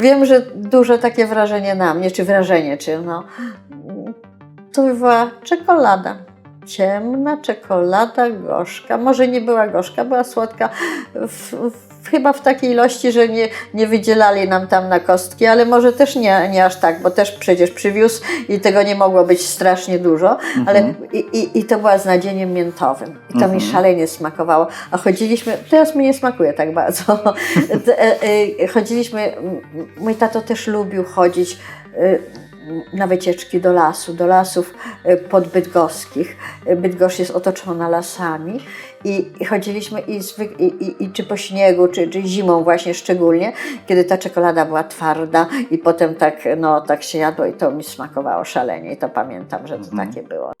Wiem, że duże takie wrażenie na mnie, czy wrażenie, czy no, to była czekolada. Ciemna czekolada gorzka. Może nie była gorzka, była słodka. W, w chyba w takiej ilości, że nie, nie wydzielali nam tam na kostki, ale może też nie, nie aż tak, bo też przecież przywiózł i tego nie mogło być strasznie dużo, ale i, i, i to była z nadzieniem miętowym. I to mi szalenie smakowało. A chodziliśmy, teraz mi nie smakuje tak bardzo. E, e, chodziliśmy, mój tato też lubił chodzić e, na wycieczki do lasu, do lasów e, podbydgoskich. E, Bydgoszcz jest otoczona lasami i, chodziliśmy i, zwyk- i, i, i czy po śniegu, czy, czy zimą właśnie szczególnie, kiedy ta czekolada była twarda i potem tak, no, tak się jadło i to mi smakowało szalenie i to pamiętam, że to takie było.